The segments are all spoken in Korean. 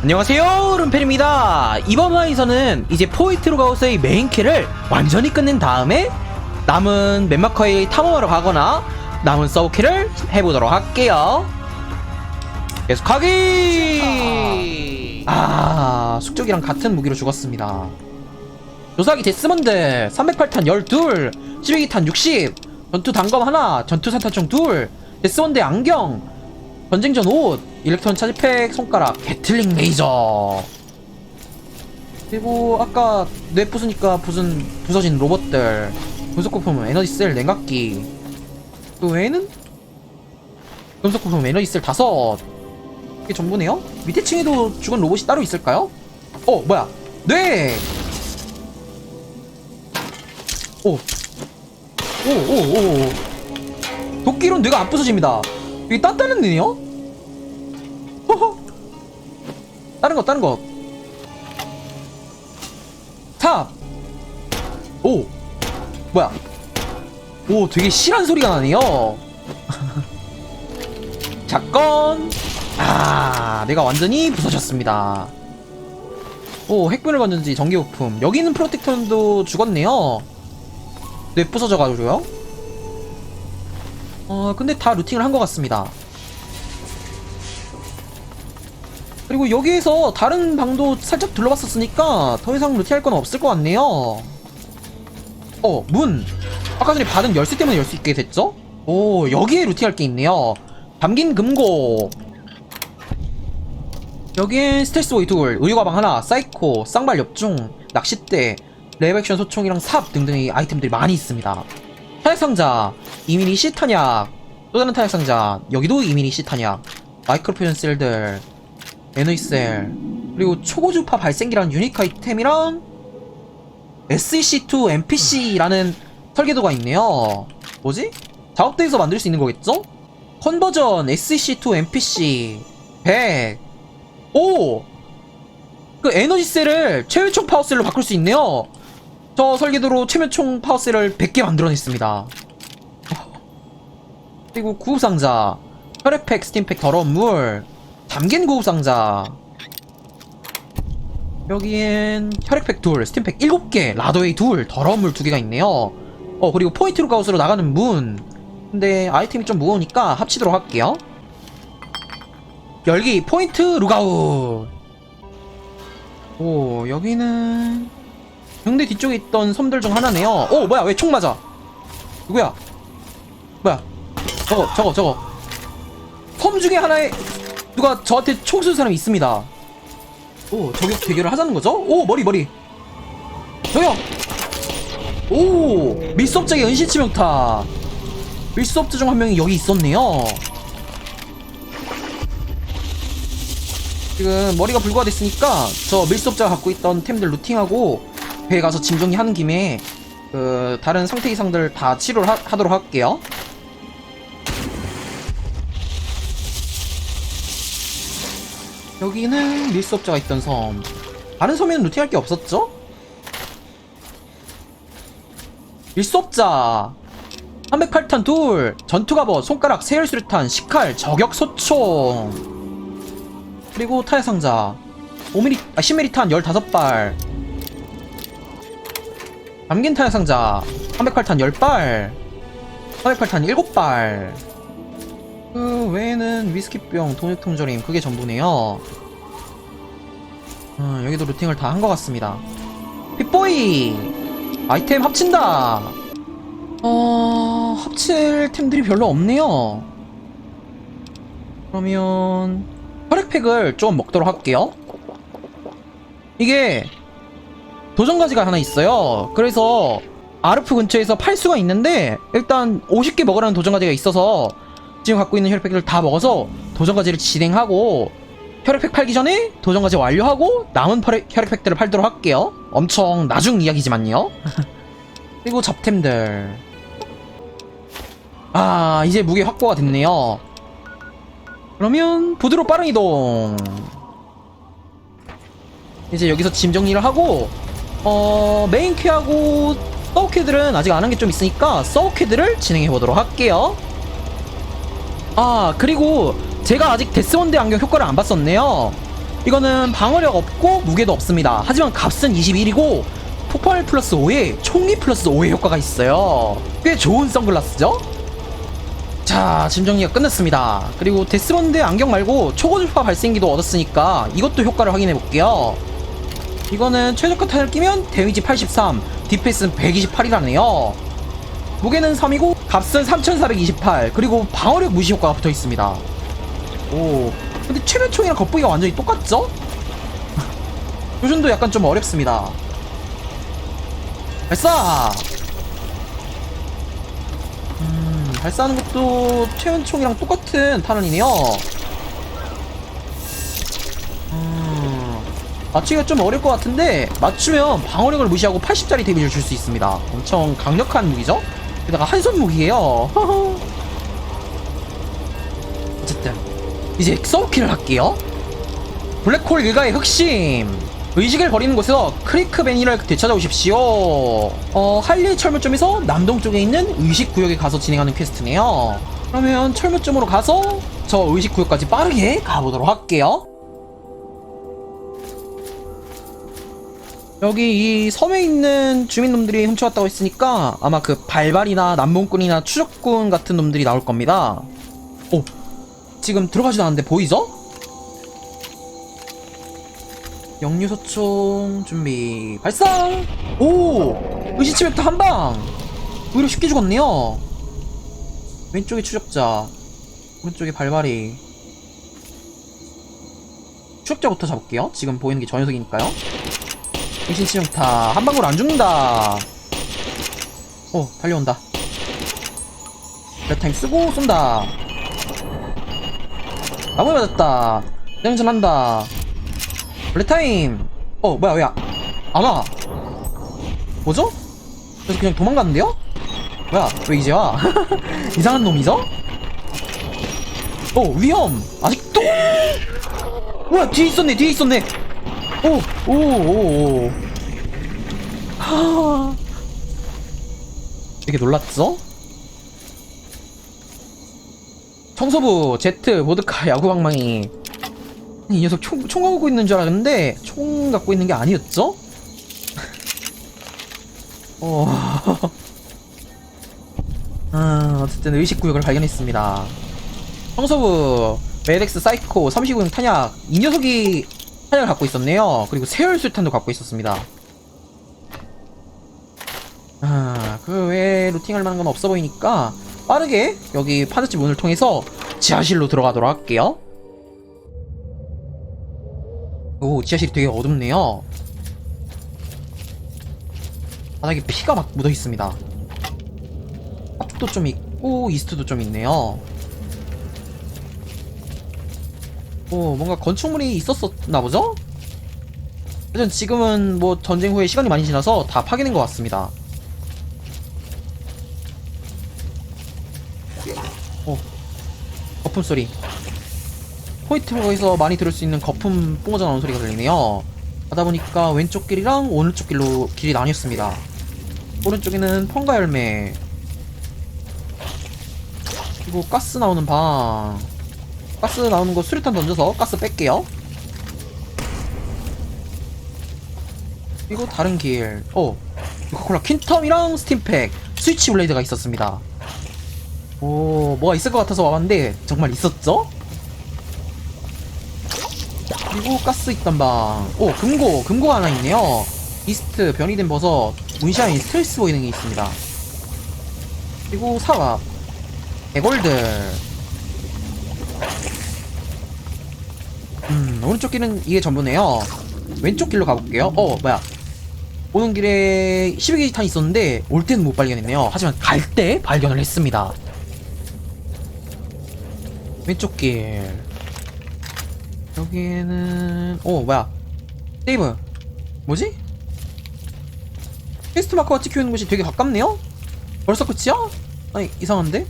안녕하세요 룸펜입니다. 이번 화에서는 이제 포이트로 가우스의 메인캐를 완전히 끝낸 다음에 남은 맵마커의 탐험하러 가거나 남은 서브캐를 해보도록 할게요. 계속하기! 아 숙적이랑 같은 무기로 죽었습니다. 조사기 데스먼드 308탄 12 12기탄 60 전투 단검 하나 전투 산탄총 둘 데스먼드 안경 전쟁전 옷 일렉트론 차지팩 손가락 배틀링 레이저 그리고 아까 뇌 부수니까 부순 부서진 로봇들 금속거품 에너지 셀 냉각기 그 외에는 금속거품 에너지 셀 다섯 이게 전부네요 밑에 층에도 죽은 로봇이 따로 있을까요? 어 뭐야 뇌 오. 오, 오, 오, 오. 도끼로는 뇌가 안 부서집니다. 이게 딴다는 뇌네요? 허허. 다른 것, 다른 것. 탑. 오. 뭐야. 오, 되게 실한 소리가 나네요. 작건. 아, 내가 완전히 부서졌습니다. 오, 핵분을 건전지 전기부품. 여기 있는 프로텍터도 죽었네요. 뇌 부서져가지고요. 어, 근데 다 루팅을 한 것 같습니다. 그리고 여기에서 다른 방도 살짝 둘러봤었으니까 더 이상 루팅할 건 없을 것 같네요. 어, 문! 아까 전에 받은 열쇠 때문에 열 수 있게 됐죠? 오, 여기에 루팅할 게 있네요. 담긴 금고. 여기엔 스텔스 보이 둘, 의류 가방 하나, 사이코, 쌍발 엽중, 낚싯대, 레벨액션 소총이랑 삽 등등의 아이템들이 많이 있습니다. 상자, 이미니 C 탄약, 또 다른 타약 상자, 여기도 이미니 C 탄약, 마이크로 표현 셀들, 에너이셀, 그리고 초고주파 발생기라는 유니크 아이템이랑 SEC2 NPC라는 설계도가 있네요. 뭐지? 작업대에서 만들 수 있는 거겠죠? 컨버전 SEC2 NPC 100 오! 그 에너지셀을 최면총 파워셀로 바꿀 수 있네요. 저 설계도로 최면총 파워셀을 100개 만들어냈습니다. 그리고 구급상자, 혈액팩, 스팀팩, 더러운 물, 담긴 구급상자. 여기엔 혈액팩 둘, 스팀팩 7개, 라더웨이 둘, 더러운 물 2개가 있네요. 어, 그리고 포인트 로 가우스로 나가는 문. 근데 아이템이 좀 무거우니까 합치도록 할게요. 열기, 포인트, 룩아웃. 오, 여기는 경대 뒤쪽에 있던 섬들 중 하나네요. 오, 뭐야? 왜 총 맞아? 누구야? 뭐야? 저거, 저거, 저거. 섬 중에 하나에 누가 저한테 총 쏜 사람이 있습니다. 오, 저격 대결을 하자는 거죠? 오, 머리, 머리. 저격! 오, 밀수업자의 은신치 명타. 밀수업자 중 한 명이 여기 있었네요. 지금 머리가 불과됐으니까 저 밀수업자가 갖고 있던 템들 루팅하고 배에 가서 짐 정리하는 김에 그 다른 상태 이상들 다 치료를 하, 하도록 할게요. 여기는 밀수업자가 있던 섬. 다른 섬에는 루팅할 게 없었죠? 밀수업자. 308탄 둘. 전투갑옷 손가락 세열수류탄. 식칼. 저격소총. 그리고 타약 상자. 5mm, 아 10mm탄 15발 담긴 타약 상자. 308탄 10발. 308탄 7발. 그 외에는 위스키병 돈육통조림 그게 전부네요. 어, 여기도 루팅을 다 한 것 같습니다. 픽보이! 아이템 합친다! 어... 합칠 템들이 별로 없네요. 그러면 혈액팩을 좀 먹도록 할게요. 이게 도전가지가 하나 있어요. 그래서 아르프 근처에서 팔 수가 있는데 일단 50개 먹으라는 도전가지가 있어서 지금 갖고 있는 혈액팩을 다 먹어서 도전가지를 진행하고 혈액팩 팔기 전에 도전가지 완료하고 남은 혈액, 혈액팩들을 팔도록 할게요. 엄청 나중 이야기지만요. 그리고 잡템들. 아 이제 무게 확보가 됐네요. 그러면 부드로 빠른 이동 이제 여기서 짐 정리를 하고 어 메인 퀘하고 서브 퀘들은 아직 안 한 게 좀 있으니까 서브 퀘들을 진행해 보도록 할게요 아 그리고 제가 아직 데스원드 안경 효과를 안 봤었네요 이거는 방어력 없고 무게도 없습니다. 하지만 값은 21이고 폭발 플러스 5에 총기 플러스 5의 효과가 있어요. 꽤 좋은 선글라스죠? 자, 짐 정리가 끝났습니다. 그리고 데스본드 안경 말고 초고주파 발생기도 얻었으니까 이것도 효과를 확인해 볼게요. 이거는 최저가 탄을 끼면 데미지 83, 디펜스는 128이라네요. 무게는 3이고 값은 3428 그리고 방어력 무시 효과가 붙어 있습니다. 오, 근데 최면총이랑 겉보기가 완전히 똑같죠? 요즘도 약간 좀 어렵습니다. 발사! 음, 발사하는 것도 최면총이랑 똑같은 탄환이네요. 맞추기가 좀 어려울 것 같은데, 맞추면 방어력을 무시하고 80짜리 데미지를 줄 수 있습니다. 엄청 강력한 무기죠? 게다가 한 손 무기예요. 어쨌든, 이제 서브킬을 할게요. 블랙홀 일가의 흑심. 의식을 버리는 곳에서 크리크 베니를 되찾아오십시오. 어, 할리 철물점에서 남동쪽에 있는 의식 구역에 가서 진행하는 퀘스트네요. 그러면 철물점으로 가서 저 의식 구역까지 빠르게 가보도록 할게요. 여기 이 섬에 있는 주민놈들이 훔쳐왔다고 했으니까 아마 그 발발이나 남봉꾼이나 추적꾼 같은 놈들이 나올 겁니다. 오, 지금 들어가지도 않는데 보이죠? 영유소총 준비 발사! 오! 의시치맥도 한방! 오히려 쉽게 죽었네요. 왼쪽에 추적자, 오른쪽에 발발이. 추적자부터 잡을게요. 지금 보이는 게 저 녀석이니까요. 의신치명타 한 방울 안 죽는다. 오 달려온다. 레타임 쓰고 쏜다. 나무에 맞았다. 땡전한다. 블랙타임! 어, 뭐야, 왜, 안 와? 뭐죠? 그래서 그냥 도망갔는데요? 뭐야, 왜 이제 와? 이상한 놈이죠? 어, 위험! 아직도! 뭐야, 뒤에 있었네, 뒤에 있었네! 오, 오, 오, 오. 하. 되게 놀랐어? 청소부, 제트, 보드카, 야구방망이. 이 녀석 총, 총 갖고 있는 줄 알았는데 총 갖고 있는 게 아니었죠? 어... 아, 어쨌든 의식구역을 발견했습니다. 청소부, 메덱스 사이코, 39형 탄약 이 녀석이 탄약을 갖고 있었네요. 그리고 세열 술탄도 갖고 있었습니다. 아, 그 외에 루팅할 만한 건 없어 보이니까 빠르게 여기 파드집 문을 통해서 지하실로 들어가도록 할게요. 오 지하실이 되게 어둡네요 바닥에 피가 막 묻어 있습니다 앞쪽도 좀 있고 이스트도 좀 있네요 오 뭔가 건축물이 있었었나 보죠? 하여튼 지금은 뭐 전쟁 후에 시간이 많이 지나서 다 파괴된 것 같습니다 오 거품 소리 포인트버에서 많이 들을 수 있는 거품 뿜어져 나오는 소리가 들리네요. 하다 보니까 왼쪽 길이랑 오른쪽 길로 길이 나뉘었습니다. 오른쪽에는 펑가 열매 그리고 가스 나오는 방 가스 나오는 거 수류탄 던져서 가스 뺄게요. 그리고 다른 길. 어, 코카콜라 퀸텀이랑 스팀팩, 스위치 블레이드가 있었습니다. 오, 뭐가 있을 것 같아서 와봤는데 정말 있었죠? 그리고 가스 있던 방. 오, 금고. 금고 하나 있네요. 이스트, 변이된 버섯, 문샤인, 스트레스 보이는 게 있습니다. 그리고 사과. 에골드. 음, 오른쪽 길은 이게 전부네요. 왼쪽 길로 가볼게요. 어, 뭐야. 오는 길에 12개 탄 있었는데, 올 때는 못 발견했네요. 하지만 갈 때 발견을 했습니다. 왼쪽 길. 여기에는 오 뭐야 세이브 뭐지? 퀘스트 마커가 찍혀있는 곳이 되게 가깝네요? 벌써 끝이야? 아니 이상한데?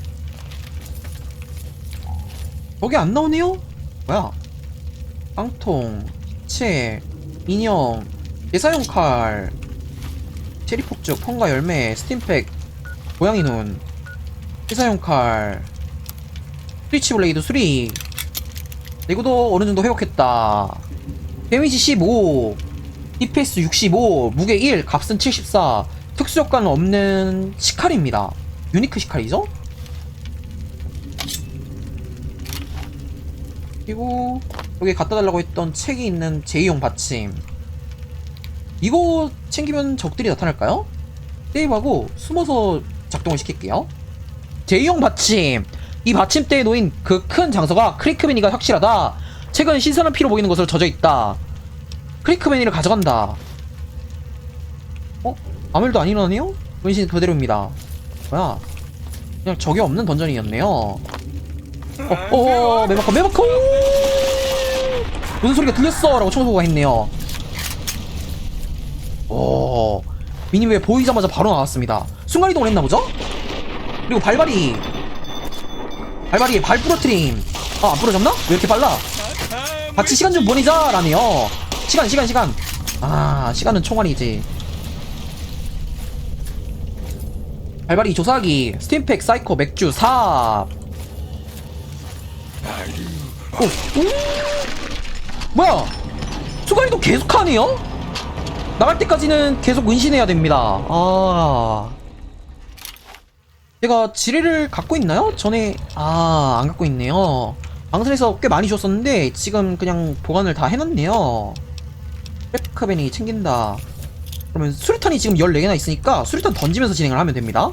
여기 안 나오네요? 뭐야 깡통 체 인형 예사용 칼 체리 폭죽 펑가 열매 스팀팩 고양이 눈 회사용 칼 스위치 블레이드 수리 이거도 어느 정도 회복했다. 데미지 15 DPS 65 무게 1 값은 74 특수 효과는 없는 시칼입니다 유니크 시칼이죠? 그리고 여기 갖다 달라고 했던 책이 있는 제2용 받침 이거 챙기면 적들이 나타날까요? 세이브하고 숨어서 작동을 시킬게요 제2용 받침 이 받침대에 놓인 그 큰 장소가 크리크베니가 확실하다 최근 신선한 피로 보이는 것으로 젖어있다 크리크베니를 가져간다 어? 아무 일도 안 일어나네요? 은신 그대로입니다 뭐야 그냥 적이 없는 던전이었네요 어, 어, 메마커, 메마커! 무슨 소리가 들렸어! 라고 청소가 했네요. 오, 미니맵 보이자마자 바로 나왔습니다. 순간이동을 했나 보죠? 그리고 발발이. 발발이 발 부러트림. 아, 안 부러졌나? 왜 이렇게 빨라? 같이 시간 좀 보내자! 라네요. 시간, 시간, 시간. 아, 시간은 총알이지. 발발이 조사기, 스팀팩, 사이코, 맥주, 삽. 오, 오! 뭐야? 수가리도 계속 하네요? 나갈 때까지는 계속 은신해야 됩니다. 아. 제가 지뢰를 갖고 있나요? 전에, 아, 안 갖고 있네요. 방송에서 꽤 많이 줬었는데, 지금 그냥 보관을 다 해놨네요. 랩카벤이 챙긴다. 그러면 수류탄이 지금 14개나 있으니까, 수류탄 던지면서 진행을 하면 됩니다.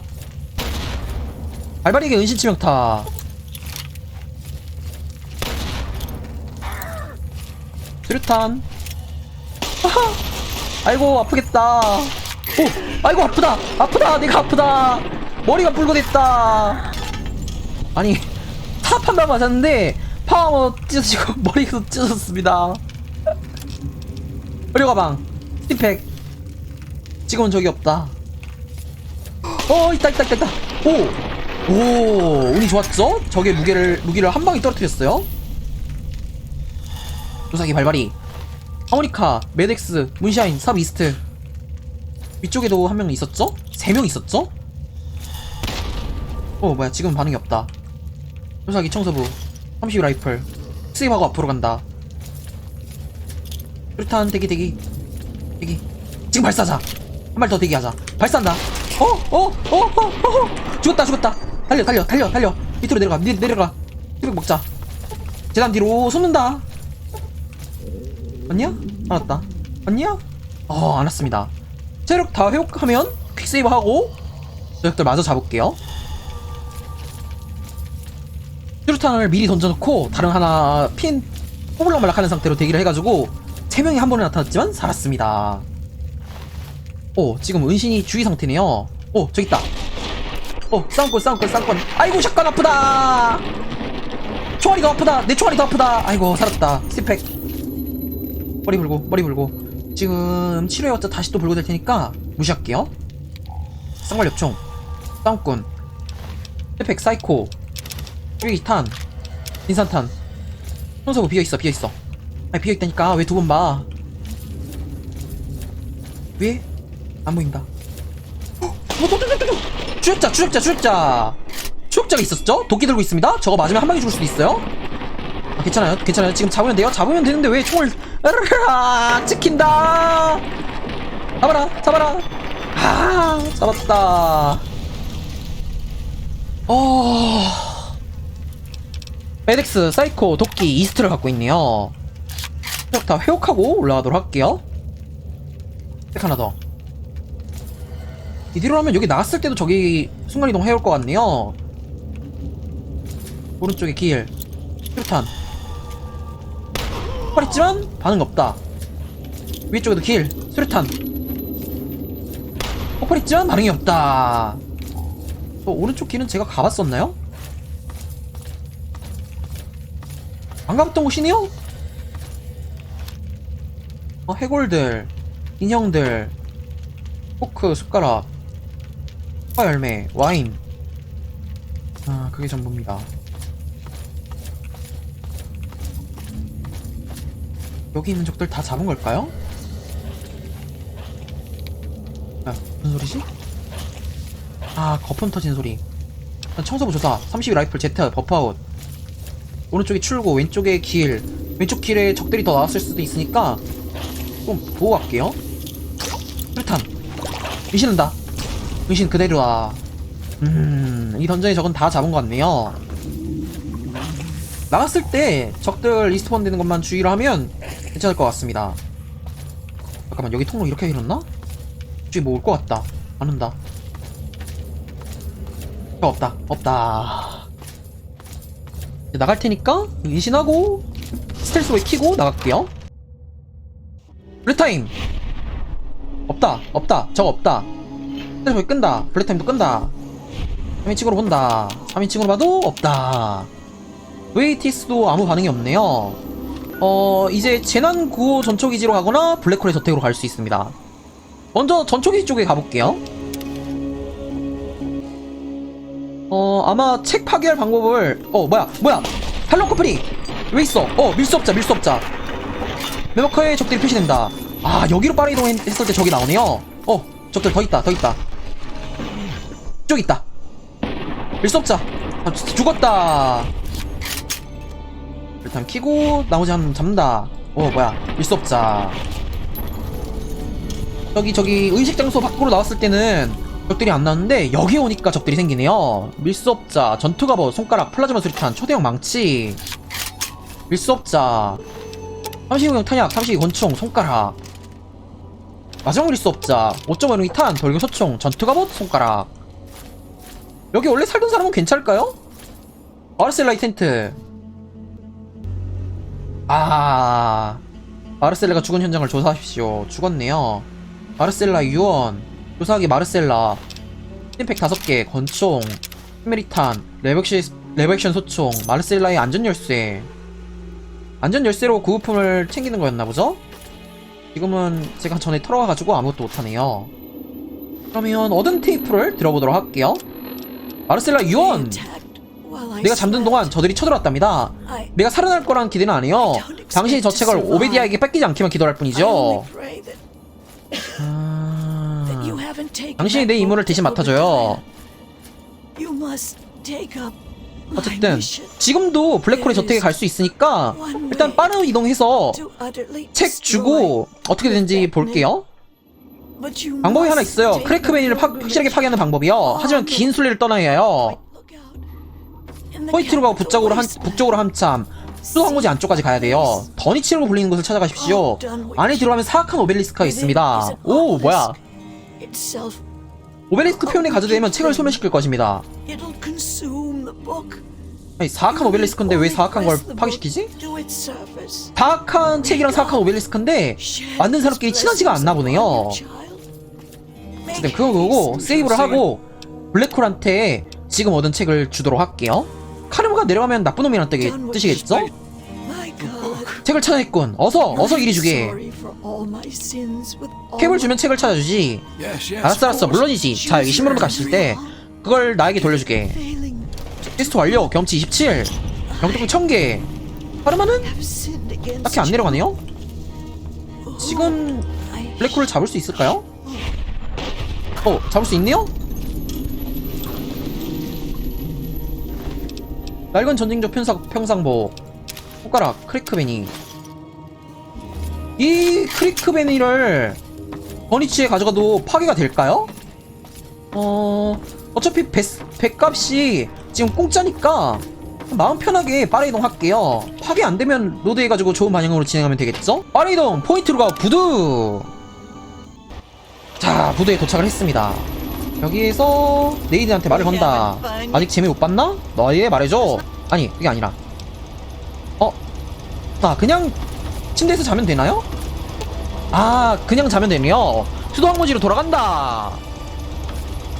발발이에게 은신 치명타. 수류탄. 아이고 아프겠다. 오 아이고 아프다. 아프다. 내가 아프다. 머리가 붉어됐다. 아니 탑 한 발 맞았는데 파워 찢어지고 머리가 찢어졌습니다. 의료 가방. 스팀팩. 지금은 적이 없다. 어 있다 있다 있다 있다. 오오 운이 좋았죠? 적의 무게를 무기를 한 방에 떨어뜨렸어요 조사기 발발이. 하모니카, 메덱스, 문샤인, 삽 이스트. 위쪽에도 한 명 있었죠? 세 명 있었죠? 어 뭐야 지금 반응이 없다. 조사기 청소부 30 라이플. 세이브하고 앞으로 간다. 수류탄 대기 대기. 대기. 지금 발사하자. 한 발 더 대기하자. 발사한다. 어? 어? 어? 어? 어? 죽었다 죽었다. 달려 달려 달려 달려. 밑으로 내려가 내, 내려가. 수백 먹자. 재단 뒤로 솟는다 왔냐? 안 왔다. 왔냐? 어, 안 왔습니다. 체력 다 회복하면 퀵세이브 하고 저격들 마저 잡을게요. 수류탄을 미리 던져놓고 다른 하나 핀 뽑을락 말락하는 상태로 대기를 해가지고 세 명이 한 번에 나타났지만 살았습니다. 오, 지금 은신이 주의 상태네요. 오, 저기 있다. 오, 싸움꾼, 싸움꾼, 싸움꾼. 아이고, 샷건 아프다. 총알이 더 아프다. 내 총알이 더 아프다. 아이고, 살았다. 스펙. 머리 불고 머리 불고. 지금 치료해왔자 다시 또 불고 될 테니까 무시할게요. 쌍발 엽총 싸움꾼. 스펙 사이코. 쓰레기탄. 인산탄. 청소부 비어있어 비어있어. 아니 비어있다니까. 왜 두 번 봐? 위에? 안 보인다. 어, 어. 추적자 추적자 추적자! 추적자가 있었죠? 도끼 들고 있습니다. 저거 맞으면 한 방에 죽을 수도 있어요. 아, 괜찮아요? 괜찮아요? 지금 잡으면 돼요? 잡으면 되는데 왜 총을 으르르 찍힌다. 잡아라 잡아라. 아 잡았다. 어. 메덱스 사이코 도끼 이스트를 갖고 있네요. 체력 다 회복하고 올라가도록 할게요. tek 하나 더. 이대로 하면 여기 나왔을 때도 저기 순간이동 해올 것 같네요. 오른쪽에 길. 수류탄 폭발했지만 반응 없다. 위쪽에도 길, 수류탄. 폭발했지만 반응이 없다. 어, 오른쪽 길은 제가 가봤었나요? 안 가봤던 곳이네요? 어, 해골들, 인형들, 포크, 숟가락, 파 열매, 와인. 아, 그게 전부입니다. 여기 있는 적들 다 잡은 걸까요? 야, 무슨 소리지? 아, 거품 터진 소리. 청소부 조사, 32 라이플 제트, 버프아웃. 오른쪽에 출구 왼쪽에 길 왼쪽 길에 적들이 더 나왔을 수도 있으니까 좀 보고 갈게요 수류탄 은신한다 은신 그대로야 음이 던전의 적은 다 잡은 것 같네요 나갔을 때 적들 리스폰 되는 것만 주의를 하면 괜찮을 것 같습니다. 잠깐만 여기 통로 이렇게 해놨나? 저기 뭐 올 것 같다. 안 온다. 어, 없다. 없다. 이제 나갈 테니까 인신하고 스텔스로 키고 나갈게요. 블랙타임! 없다. 없다. 저거 없다. 스텔스로 끈다. 블랙타임도 끈다. 3인칭으로 본다. 3인칭으로 봐도 없다. 웨이티스도 아무 반응이 없네요 어 이제 재난 구호 전초 기지로 가거나 블랙홀의 저택으로 갈 수 있습니다. 먼저 전초 기지 쪽에 가볼게요. 어 아마 책 파괴할 방법을 어 뭐야 뭐야! 할로 커플이 왜 있어? 어 밀수 없자 밀수 없자. 메모커에 적들이 표시된다. 아 여기로 빠르 이동했을 때 적이 나오네요. 어 적들 더 있다 더 있다. 쪽 있다. 밀수 없자. 아, 죽었다 일단 키고 나머지 한번 잡는다. 어 뭐야. 밀수 없자. 저기 저기 의식 장소 밖으로 나왔을 때는 적들이 안 나왔는데 여기 오니까 적들이 생기네요. 밀수업자. 전투갑옷 손가락 플라즈마 수류탄 초대형 망치. 밀수업자. 32형 탄약 32 권총 손가락. 마지막 밀수업자. 5.5형 탄 돌격 소총 전투갑옷 손가락. 여기 원래 살던 사람은 괜찮을까요? 마르셀라이 텐트 아 마르셀라가 죽은 현장을 조사하십시오. 죽었네요. 마르셀라 유언. 조사하기 마르셀라. 스팀팩 5개 권총 히메리탄 레벡시, 레벡션 소총 마르셀라의 안전열쇠. 안전열쇠로 구부품을 챙기는 거였나 보죠? 지금은 제가 전에 털어가가지고 아무것도 못하네요. 그러면 얻은 테이프를 들어보도록 할게요. 마르셀라 유언 내가 잠든 동안 저들이 쳐들어왔답니다 내가 살아날 거란 기대는 안 해요 당신이 저 책을 오베디아에게 뺏기지 않기만 기도할 뿐이죠 아... 당신이 내 임무를 대신 맡아줘요. 어쨌든 지금도 블랙홀의 저택에 갈 수 있으니까 일단 빠른 이동해서 책 주고 어떻게 되는지 볼게요. 방법이 하나 있어요. 크래크베니를 파- 확실하게 파괴하는 방법이요. 하지만 긴 순례를 떠나야 해요. 포이트로 가고 북쪽으로 한 북쪽으로 한참 수도 항구지 안쪽까지 가야 돼요. 더니치로 불리는 곳을 찾아가십시오. 안에 들어가면 사악한 오벨리스크가 있습니다. 오 뭐야? 오벨리스크 표현이 가져되면 책을 소멸시킬 것입니다. 아니 사악한 오벨리스크인데 왜 사악한 걸 파괴시키지? 사악한 책이랑 사악한 오벨리스크인데 만든 사람끼리 친하지가 않나 보네요. 어쨌든 그거 그거고 세이브를 하고 블랙홀한테 지금 얻은 책을 주도록 할게요. 카르마가 내려가면 나쁜 놈이란 뜻이- 뜻이겠죠? 책을 찾아냈군. 어서 어서 이리 주게. 캡을 주면 책을 찾아주지. 알았어 알았어 물론이지. 자 여기 신문으로 갔을 때 그걸 나에게 돌려주게. 테스트 완료. 경치 27. 경tuk은 1000개. 카르마는 딱히 안 내려가네요. 지금 블랙홀을 잡을 수 있을까요? 어 잡을 수 있네요? 낡은 전쟁적 편상, 평상보. 손가락 크리크베니. 이 크리크베니를 버니치에 가져가도 파괴가 될까요? 어... 어차피 배, 배값이 지금 공짜니까 마음 편하게 빠르 이동할게요. 파괴 안되면 로드해가지고 좋은 방향으로 진행하면 되겠죠? 빠르 이동 포인트로 가 부두! 자 부두에 도착을 했습니다 여기에서 네이드한테 말을 건다. 아직 재미 못 봤나? 너의 말해줘. 아니 그게 아니라. 어? 아 그냥 침대에서 자면 되나요? 아 그냥 자면 되네요. 수도 항무지로 돌아간다.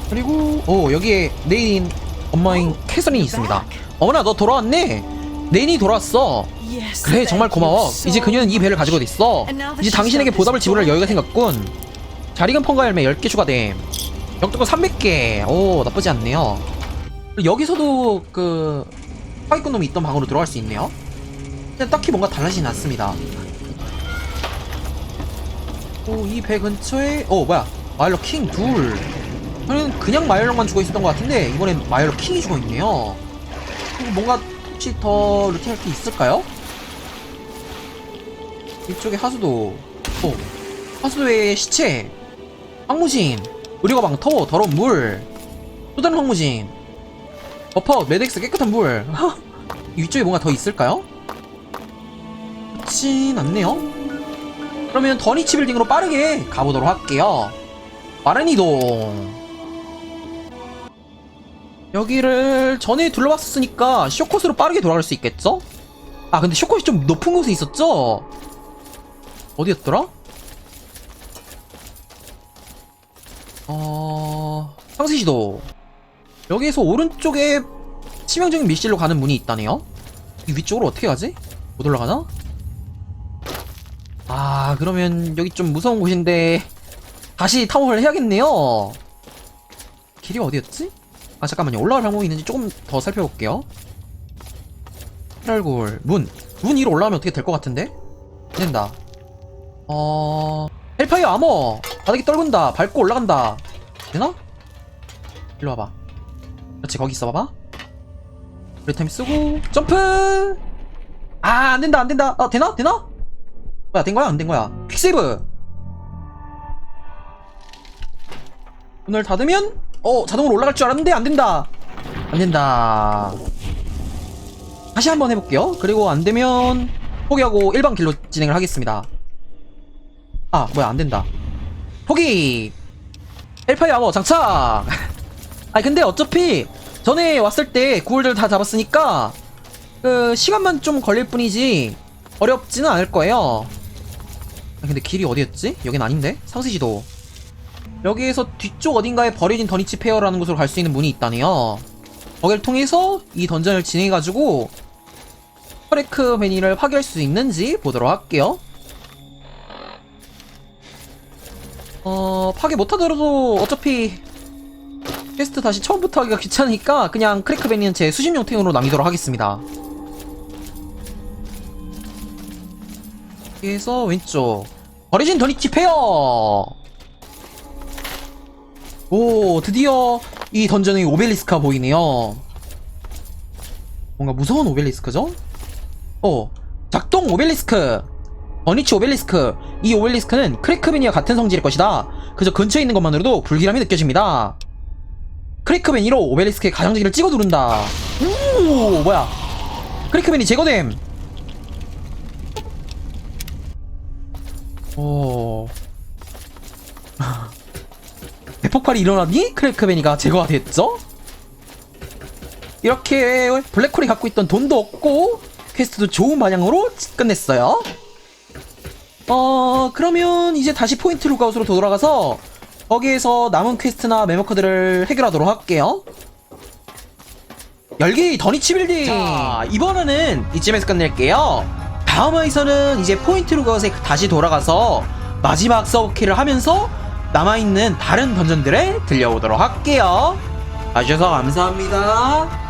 그리고 오 여기에 네인 엄마인 캐서린이 있습니다. 어머나 너 돌아왔네? 네인이 돌아왔어. 그래 정말 고마워. 이제 그녀는 이 배를 가지고 있어. 이제 당신에게 보답을 지불할 여유가 생겼군. 잘 익은 펑가 열매 10개 추가됨 역도권 300개. 오 나쁘지 않네요. 여기서도 그 파이꾼 놈이 있던 방으로 들어갈 수 있네요. 근데 딱히 뭔가 달라지진 않습니다. 오이 배 근처에 오 뭐야. 마일러 킹 둘. 저는 그냥 마일러만 죽어 있었던 것 같은데 이번엔 마일러 킹이 죽어 있네요. 뭔가 혹시 더 루팅할 게 있을까요? 이쪽에 하수도. 어 하수도의 시체. 황무진 의료가방 터워 더러운 물 또 다른 황무진 버퍼 메덱스 깨끗한 물이 위쪽에 뭔가 더 있을까요? 그렇진 않네요 그러면 더니치 빌딩으로 빠르게 가보도록 할게요 빠른 이동 여기를 전에 둘러봤었으니까 쇼컷으로 빠르게 돌아갈 수 있겠죠? 아 근데 쇼컷이 좀 높은 곳에 있었죠? 어디였더라? 어... 상시시도 여기에서 오른쪽에 치명적인 미실로 가는 문이 있다네요 이 위쪽으로 어떻게 가지? 못 올라가나? 아 그러면 여기 좀 무서운 곳인데 다시 타워를 해야겠네요 길이 어디였지? 아 잠깐만요 올라갈 방법이 있는지 조금 더 살펴볼게요 헤랄골 문! 문 위로 올라가면 어떻게 될 것 같은데? 안 된다 어... 헬파이어 아머! 바닥에 떨군다. 밟고 올라간다. 되나? 일로 와봐. 그렇지 거기 있어 봐봐. 브레타임 쓰고 점프! 아 안된다 안된다. 아 되나? 되나? 뭐야 된거야? 안 된거야? 퀵세이브! 문을 닫으면 어 자동으로 올라갈 줄 알았는데 안된다. 안된다. 다시 한번 해볼게요. 그리고 안되면 포기하고 일반 길로 진행을 하겠습니다. 아 뭐야 안된다 포기! 헬파이어 아머 장착 아니 근데 어차피 전에 왔을 때 구울들 다 잡았으니까 그 시간만 좀 걸릴 뿐이지 어렵지는 않을 거예요. 아, 근데 길이 어디였지? 여긴 아닌데? 상세지도. 여기에서 뒤쪽 어딘가에 버려진 더니치 페어라는 곳으로 갈 수 있는 문이 있다네요. 거기를 통해서 이 던전을 진행해가지고 퍼레크 베니를 파괴할 수 있는지 보도록 할게요 어... 파괴 못하더라도 어차피 퀘스트 다시 처음부터 하기가 귀찮으니까 그냥 크래크 베니는 제 수집용 탱으로 남기도록 하겠습니다. 여기에서 왼쪽. 버려진 더니치 페어 오 드디어 이 던전의 오벨리스크가 보이네요. 뭔가 무서운 오벨리스크죠? 어 작동 오벨리스크 어니치 오벨리스크. 이 오벨리스크는 크래크베니와 같은 성질일 것이다. 그저 근처에 있는 것만으로도 불길함이 느껴집니다. 크래크베니로 오벨리스크의 가장자리를 찍어 누른다. 오 뭐야? 크래크베니 제거됨. 오. 대폭발이 일어나니? 크래크베니가 제거가 됐죠? 이렇게 블랙홀이 갖고 있던 돈도 없고 퀘스트도 좋은 방향으로 끝냈어요. 어 그러면 이제 다시 포인트 루가웃으로 돌아가서 거기에서 남은 퀘스트나 메모커들을 해결하도록 할게요. 열기 더니치 빌딩! 자, 이번에는 이쯤에서 끝낼게요. 다음 화에서는 이제 포인트 루가웃에 다시 돌아가서 마지막 서브킬을 하면서 남아있는 다른 던전들에 들려오도록 할게요. 봐주셔서 감사합니다.